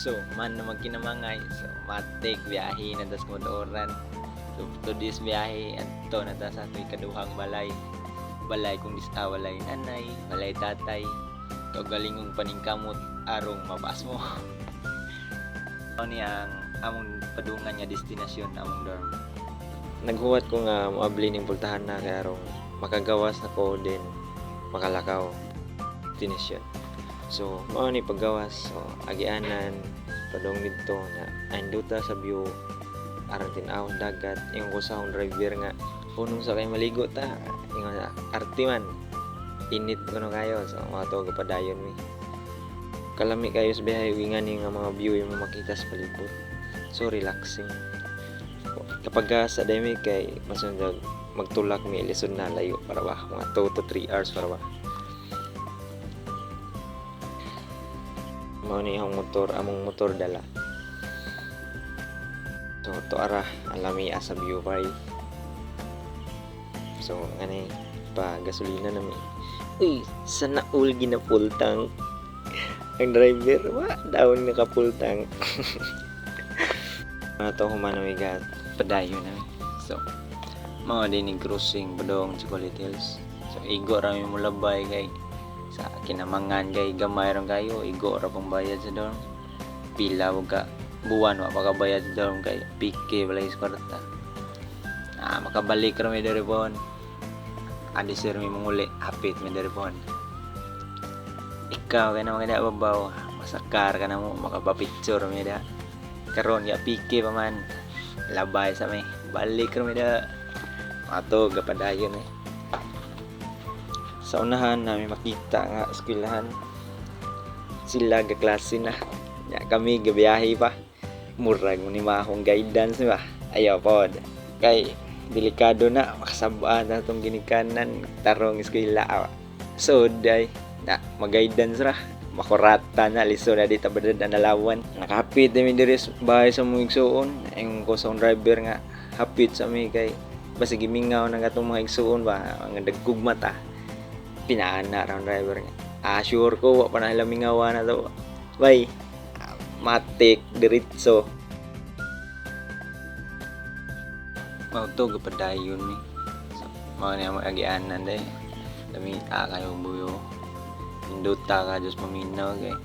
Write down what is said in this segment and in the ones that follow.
So, man na magkinamangay. So, matik biyahe na das motoran. So, to this biyahe adto na ta sa atoy kaduhang balay. Balay kung dis ah, walay nanay, walay tatay. To galingong paningkamot arong mabas mo. Ano ni ang among padungan nga destinasyon among dorm. Naghuwat ko nga moabli ning pultahan na kay arong makagawas ako din makalakaw destinasyon. So, mao ni paggawas. So, agianan padong dito na anduta sa view aron tinaw dagat. Yung ko sa akong driver nga punong sa kay maligo ta yung arte man init ko no kayo. So mga to gapadayon mi. Kalami kayo sa biyahe wingan nga mga view yung makita sa palibot. So relaxing. Kapag ka sa dami kay masundag magtulak mi lisod na layo para ba mga 2 to 3 hours para ba mao ni ang motor among motor dala. So to ara alami asa view pay so ngani pa gasolina na mi. Uy sana ul gina full tank ang driver wa daon nga ka full tank ano to humana mi gat padayo na so mao din ni cruising padong sa Quality Hills. So igo ra mi mulabay kay sa kinamangan kay gamay ron kayo igo ra pang bayad sa dorm. Pila wag ka buwan wa pa ka bayad sa dorm kay pike balay kwarta ah makabalik ra mi diri pon adi sir mi manguli hapit mi diri pon ikaw kay na mga babaw. Masakar ka na mo makapapicture mi da karon ya pike pa man. Labay sa mi balik ra mi da matog kapadayon eh sa unahan namin makita nga eskwelahan. Sila ga klase na. Ya kami gabiyahe pa. Murag ni mahong guidance ba? Ayaw pod. Kay delikado na. Makasabaan na itong ginikanan. Tarong eskwela so day na mag-guidance ra. Makurata na liso na dito badad na nalawan. Nakapit na mi diri bahay sa mga igsuon ang sa driver nga hapit sa mi kay basta gimingaw na nga itong mga igsuon ba? Ang dagkugma ta pinaana ang driver nga ah sure ko wa pa na lamingawa na to bay matik diritso Mauto gapadayon mi. So, mao ni ang agianan day. Lamita kayo buyo. Induta ka Diyos maminaw kay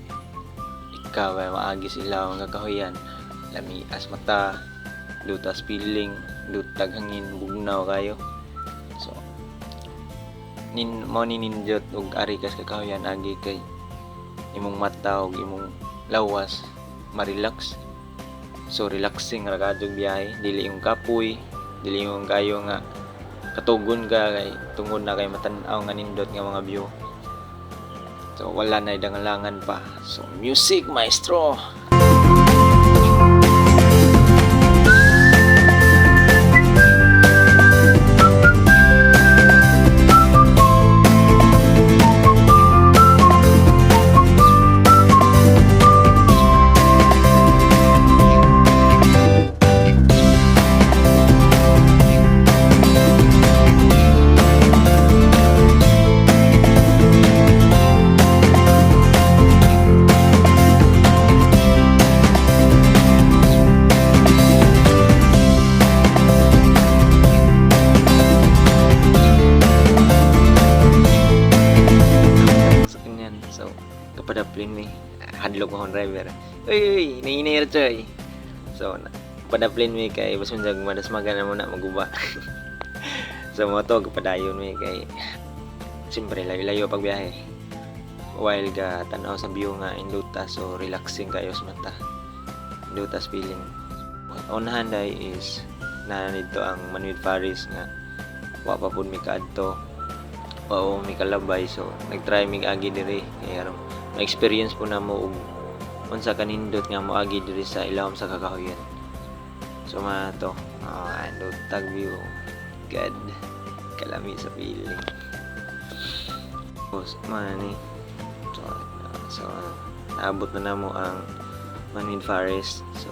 ikaw ay maagi sila ang kakahuyan. Lamias mata, dutas piling, dutag hangin bugnaw kayo. Nin mo ni ninjot ug ari kas kakahuyan agi kay imong mata ug imong lawas ma-relax. So relaxing ra kadtong biyahe, dili yung kapoy, dili yung kayo nga katugon ka kay tungod na kay matan-aw nga nindot nga mga view. So wala na idangalangan pa. So music maestro. Driver. Uy, uy, nainir choy. So, na- kapadaplin mi kay basunjag madas magana mo na maguba. so, mo to, kapadayon mi kay Siyempre, layo-layo pag biyahe. While ga tanaw sa view nga induta, so relaxing kayo sa mata. Indutas feeling. Unahan day is na nito ang Manuel Faris nga wa pa mi kaadto oo mi kalabay so nagtry mi agi diri kaya ron ma-experience po na mo og unsa kanindot nga moagi diri sa ilawom sa kakahuyan. So ma to oh, andot tag view. God kalami sa feeling. Tapos, man ni so, uh, so naabot na namo ang Manwin Forest. So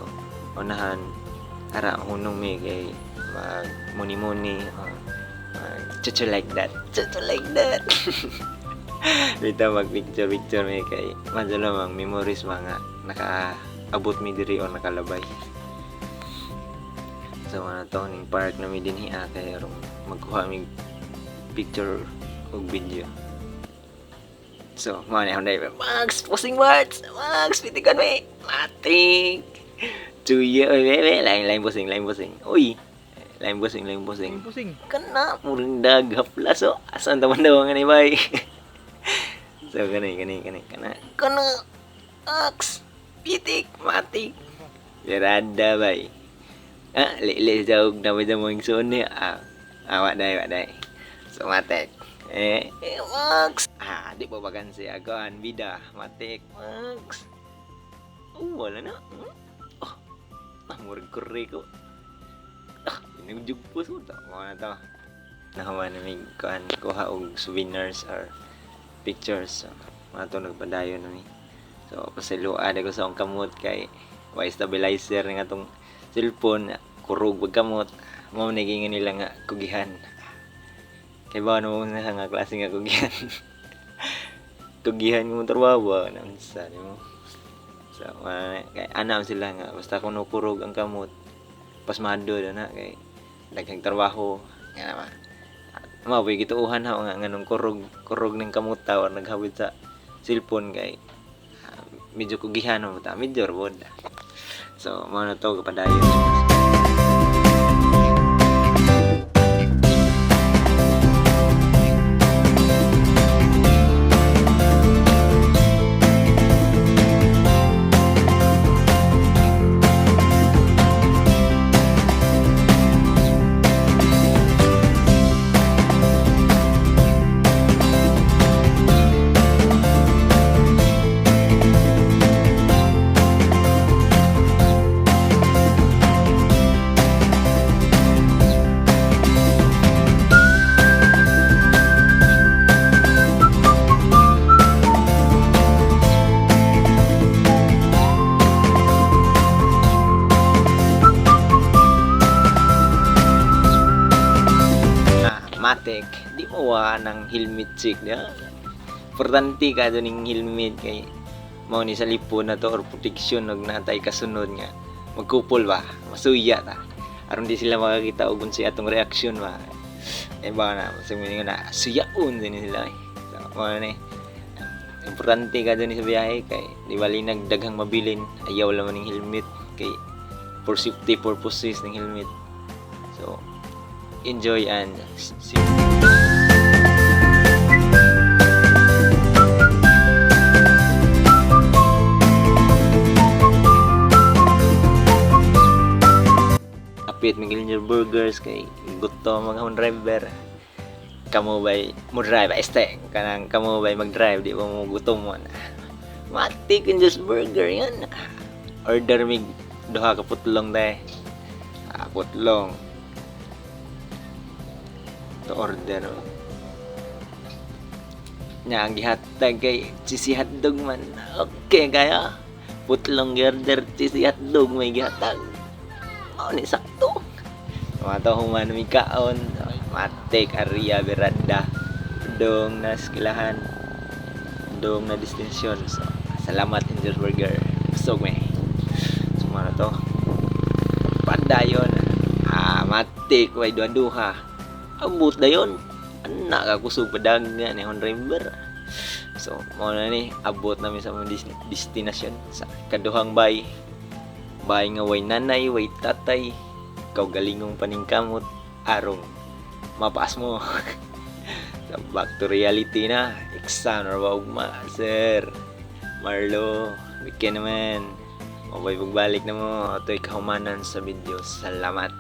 unahan ara hunong mi kay mag muni-muni uh, mag chuchu like that chuchu like that Dito mag picture picture may kay madalo mang memories mga naka abot mi diri or nakalabay so ano to ning park na mi dinhi ah kay aron magkuha mi picture ug video so mo na hunday Max posting words Max pitikan mi matik Tuya, oy, bebe, lain lain posing, lain posing. Uy, lain posing, lain posing. Pusing. Kana muring daghaplas oh. Asan taman daw nga ni bay. so kani kani kani kana. Kana aks pitik matik. Berada bay. Ah, lele jauh na ba mo yung sone ah. Awak dai, awak dai. So matek. Eh, eh Max. Ah, di pa bagan si agan bida matek Max. Oh, wala na. Hmm? Oh, ah, murag kore ko. Ah, Inugjug po so to. Mga na to. Nahawa na may kuhan, kuha og souvenirs or pictures. So, mga to nagpadayon na mi. So, pasiluad ako sa akong kamot kay wa stabilizer nga tong cellphone kurog wag kamot. Mo naging nila nga kugihan. Kay ba no na nga klase nga kugihan. Kugihan mo trabaho na unsa mo so uh, kay anam sila nga basta kung kurog ang kamot pasmado na kay daghang trabaho. Nga naman pay gituuhan ha nga nganong kurog kurog ning kamot or naghawid sa cellphone kay ah, medyo kugihan mo ta medyo robod so mao na to kapadayon Matek, di mo wa ng helmet check na. Importante ka doon ng helmet kay mao ni sa lipon na to or protection og natay kasunod nga. Magkupol ba? Masuya ta. Aron di sila makakita og unsay atong reaksyon ba. Eh ba na sabi nga na suyaon din sila eh. so, mao ni importante ka doon sa biyahe kay di bali nagdaghang mabilin ayaw laman ng helmet kay for safety purposes ng helmet. So enjoy and see Apit Miguel Burgers kay gusto mga hon driver kamo bay mo drive este kanang kamo bay mag-drive di ba mo gutom mo na? Mati kan just burger yan? Order mig duha ka putlong dai ah, putlong to order nya ang gihatag kay cheesy hotdog man. Okay kaya. Putlong order cheesy hotdog may gihatag oh ni sakto. Mga to human mi kaon. Matik area beranda. Dong na skilahan dong na distinction. So, salamat Angel Burger. Me so mga to. Padayon ah matik way duha duha abot dayon anak ka kusog padag nga ni Honda River so mo na ni abot namin sa mga destinasyon sa kaduhang bay bay nga way nanay way tatay ikaw galingong paningkamot arong mapaas mo so, back to reality na. Exam or ugma sir Marlo weekend naman mabay pagbalik na mo ito'y kahumanan sa video. Salamat